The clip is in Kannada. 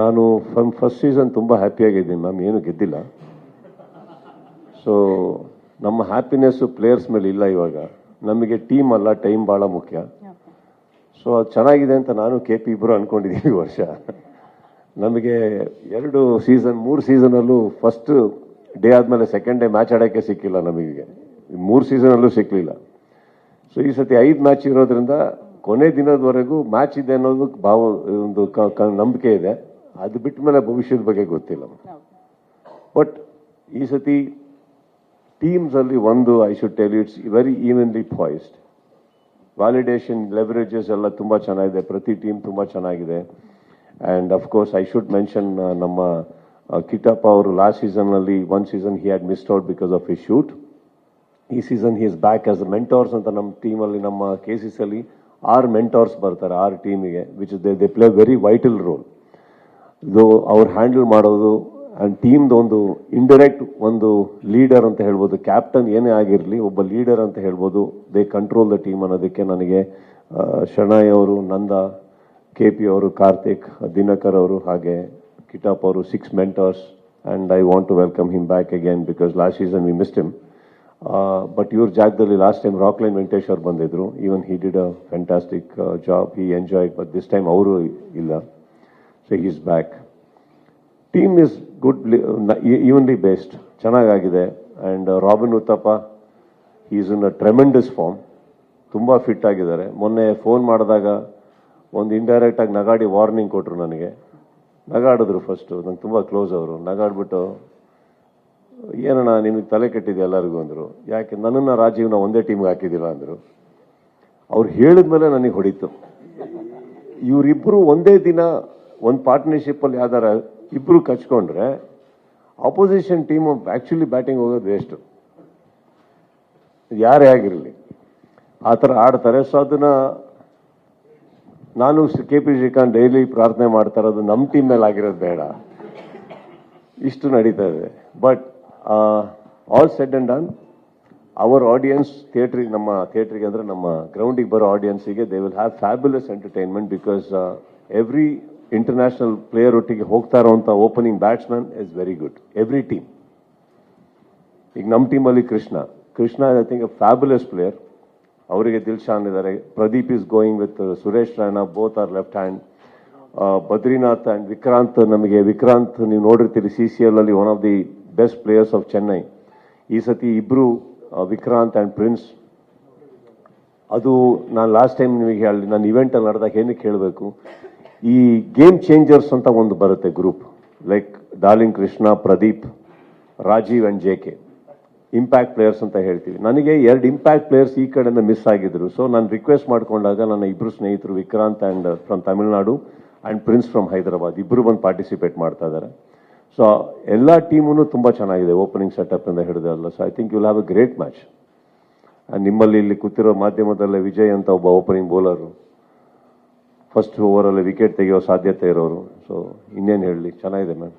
ನಾನು ಫ್ರಮ್ ಫಸ್ಟ್ ಸೀಸನ್ ತುಂಬ ಹ್ಯಾಪಿಯಾಗಿದ್ದೀನಿ ಮ್ಯಾಮ್ ಏನು ಗೆದ್ದಿಲ್ಲ. ಸೊ ನಮ್ಮ ಹ್ಯಾಪಿನೆಸ್ಸು ಪ್ಲೇಯರ್ಸ್ ಮೇಲೆ ಇಲ್ಲ ಇವಾಗ. ನಮಗೆ ಟೀಮ್ ಅಲ್ಲ ಟೈಮ್ ಭಾಳ ಮುಖ್ಯ. ಸೊ ಅದು ಚೆನ್ನಾಗಿದೆ ಅಂತ ನಾನು ಕೆ ಪಿ ಇಬ್ಬರು ಅನ್ಕೊಂಡಿದ್ದೀನಿ ಈ ವರ್ಷ. ನಮಗೆ ಎರಡು ಸೀಸನ್ ಮೂರು ಸೀಸನಲ್ಲೂ ಫಸ್ಟ್ ಡೇ ಆದಮೇಲೆ ಸೆಕೆಂಡ್ ಡೇ ಮ್ಯಾಚ್ ಆಡೋಕ್ಕೆ ಸಿಕ್ಕಿಲ್ಲ ನಮಗೆ. ಮೂರು ಸೀಸನಲ್ಲೂ ಸಿಕ್ಕಲಿಲ್ಲ ಸೊ ಈ ಸತಿ ಐದು ಮ್ಯಾಚ್ ಇರೋದ್ರಿಂದ ಕೊನೆ ದಿನದವರೆಗೂ ಮ್ಯಾಚ್ ಇದೆ ಅನ್ನೋದು ಭಾವ, ಒಂದು ನಂಬಿಕೆ ಇದೆ. ಅದು ಬಿಟ್ಟ ಮೇಲೆ ಭವಿಷ್ಯದ ಬಗ್ಗೆ ಗೊತ್ತಿಲ್ಲ. ಬಟ್ ಈ ಸತಿ ಟೀಮ್ಸ್ ಅಲ್ಲಿ ಒಂದು I should tell it's very evenly poised validation leverages ಎಲ್ಲ ತುಂಬಾ ಚೆನ್ನಾಗಿದೆ. ಪ್ರತಿ ಟೀಮ್ ತುಂಬಾ ಚೆನ್ನಾಗಿದೆ. And of course I should mention ನಮ್ಮ ಕಿಟಪ್ಪ ಅವರು ಲಾಸ್ಟ್ ಸೀಸನ್ ಅಲ್ಲಿ one season he had missed out because of ಈ ಶೂಟ್ ಈ season he is back as mentors ಅಂತ ನಮ್ಮ ಟೀಮಲ್ಲಿ ನಮ್ಮ ಕೇಸಸ್ ಅಲ್ಲಿ, ಆರು ಮೆಂಟೋರ್ಸ್ ಬರ್ತಾರೆ, ಆರು ಟೀಮಿಗೆ which they they play very vital role ಇದು ಅವ್ರು ಹ್ಯಾಂಡಲ್ ಮಾಡೋದು ಅಂಡ್ ಟೀಮ್ದು ಒಂದು ಇಂಡೈರೆಕ್ಟ್ ಒಂದು ಲೀಡರ್ ಅಂತ ಹೇಳ್ಬೋದು. ಕ್ಯಾಪ್ಟನ್ ಏನೇ ಆಗಿರಲಿ, ಒಬ್ಬ ಲೀಡರ್ ಅಂತ ಹೇಳ್ಬೋದು. ದೇ ಕಂಟ್ರೋಲ್ ದ ಟೀಮ್ ಅನ್ನೋದಕ್ಕೆ ನನಗೆ ಶಣಾಯ್ ಅವರು, ನಂದ ಕೆ ಪಿ ಅವರು, ಕಾರ್ತಿಕ್, ದಿನಕರ್ ಅವರು ಹಾಗೆ ಕಿಟಾಪ್ ಅವರು six mentors and I want to welcome him back again because last season we missed him but ಇವ್ರ ಜಾಗದಲ್ಲಿ ಲಾಸ್ಟ್ ಟೈಮ್ ರಾಕ್ಲೈನ್ ವೆಂಕಟೇಶ್ ಅವರು ಬಂದಿದ್ರು. Even he did a fantastic job he enjoy but this time ಅವರು ಇಲ್ಲ. Is back team is good evenly best ಚೆನ್ನಾಗಾಗಿದೆ. And Robin Uthappa is in a tremendous form ತುಂಬ ಫಿಟ್ ಆಗಿದ್ದಾರೆ. ಮೊನ್ನೆ ಫೋನ್ ಮಾಡಿದಾಗ ಒಂದು ಇಂಡೈರೆಕ್ಟಾಗಿ ನಗಾಡಿ ವಾರ್ನಿಂಗ್ ಕೊಟ್ಟರು ನನಗೆ. ನಗಾಡಿದ್ರು ಫಸ್ಟು ನಂಗೆ ತುಂಬ ಕ್ಲೋಸ್ ಅವರು. ನಗಾಡ್ಬಿಟ್ಟು, ಏನಣ್ಣ ನಿಮಗೆ ತಲೆ ಕೆಟ್ಟಿದೆ ಎಲ್ಲರಿಗೂ ಅಂದರು. ಯಾಕೆ, ನನ್ನನ್ನು ರಾಜೀವ್ನ ಒಂದೇ ಟೀಮ್ಗೆ ಹಾಕಿದ್ದೀರ ಅಂದರು. ಅವ್ರು ಹೇಳಿದ್ಮೇಲೆ ನನಗೆ ಹೊಡಿತು. ಇವರಿಬ್ಬರು ಒಂದೇ ದಿನ ಒಂದು ಪಾರ್ಟ್ನರ್ಶಿಪ್ ಅಲ್ಲಿ ಯಾವ್ದಾರ ಇಬ್ಬರು ಕಚ್ಕೊಂಡ್ರೆ ಆಪೋಸಿಷನ್ ಟೀಮ್ ಆಕ್ಚುಲಿ ಬ್ಯಾಟಿಂಗ್ ಹೋಗೋದು ವೇಸ್ಟು ಯಾರೇ ಆಗಿರಲಿ. ಆ ಥರ ಆಡ್ತಾರೆ. ಸೊ ಅದನ್ನ ನಾನು ಕೆ ಪಿ ಶ್ರೀಕಾಂತ್ ಡೈಲಿ ಪ್ರಾರ್ಥನೆ ಮಾಡ್ತಾರೆ ಅದು ನಮ್ಮ ಟೀಮ್ ಮೇಲೆ ಆಗಿರೋದು ಬೇಡ. ಇಷ್ಟು ನಡೀತಾ ಇದೆ. But all said and done our audience ಥಿಯೇಟ್ರಿಗೆ ನಮ್ಮ ಥಿಯೇಟ್ರಿಗೆ ಅಂದರೆ ನಮ್ಮ ಗ್ರೌಂಡಿಗೆ ಬರೋ ಆಡಿಯನ್ಸಿಗೆ they will have fabulous entertainment because every international player ಒಟ್ಟಿಗೆ ಹೋಗ್ತಾ ಇರೋಂಥ opening batsman is very good every team ಈಗ ನಮ್ಮ ಟೀಮಲ್ಲಿ Krishna. Krishna I think a fabulous player ಅವರಿಗೆ ದಿಲ್ಶಾನ್ ಇದ್ದಾರೆ. Pradeep is going with Suresh Rana both are left hand Badrinath and Vikrant ನಮಗೆ ವಿಕ್ರಾಂತ್ ನೀವು ನೋಡಿರ್ತೀರಿ ಸಿ ಸಿ ಎಲ್ ಅಲ್ಲಿ one of the best players of Chennai ಈ ಸತಿ ಇಬ್ರು ಆ, ವಿಕ್ರಾಂತ್ ಅಂಡ್ ಪ್ರಿನ್ಸ್ ಅದು ನಾನು ಲಾಸ್ಟ್ ಟೈಮ್ ನಿಮಗೆ ಹೇಳಿ ನಾನು ಇವೆಂಟ್ ಅಲ್ಲಿ ನಡೆದಾಗ ಏನಕ್ಕೆ ಹೇಳಬೇಕು? ಈ ಗೇಮ್ ಚೇಂಜರ್ಸ್ ಅಂತ ಒಂದು ಬರುತ್ತೆ group like Darling Krishna Pradeep Rajeev and J K impact players ಅಂತ ಹೇಳ್ತೀವಿ. ನನಗೆ ಎರಡು ಇಂಪ್ಯಾಕ್ಟ್ ಪ್ಲೇಯರ್ಸ್ ಈ ಕಡೆಯಿಂದ ಮಿಸ್ ಆಗಿದ್ರು. ಸೊ ನಾನು ರಿಕ್ವೆಸ್ಟ್ ಮಾಡಿಕೊಂಡಾಗ ನನ್ನ ಇಬ್ಬರು ಸ್ನೇಹಿತರು Vikrant and from Tamil Nadu and Prince from Hyderabad ಇಬ್ಬರು ಬಂದು ಪಾರ್ಟಿಸಿಪೇಟ್ ಮಾಡ್ತಾ ಇದ್ದಾರೆ ಸೊ ಎಲ್ಲ ಟೀಮೂ ತುಂಬ ಚೆನ್ನಾಗಿದೆ ಓಪನಿಂಗ್ ಸೆಟಪ್ ಇಂದ ಹಿಡಿದಲ್ಲ so I think will have a great match ನಿಮ್ಮಲ್ಲಿ ಇಲ್ಲಿ ಕೂತಿರೋ ಮಾಧ್ಯಮದಲ್ಲೇ ವಿಜಯ್ ಅಂತ ಒಬ್ಬ ಓಪನಿಂಗ್ ಬೌಲರು ಫಸ್ಟ್ ಓವರಲ್ಲಿ ವಿಕೆಟ್ ತೆಗೆಯೋ ಸಾಧ್ಯತೆ ಇರೋರು. ಸೊ ಇನ್ನೇನು ಹೇಳಲಿ ಚೆನ್ನಾಗಿದೆ ಮ್ಯಾಮ್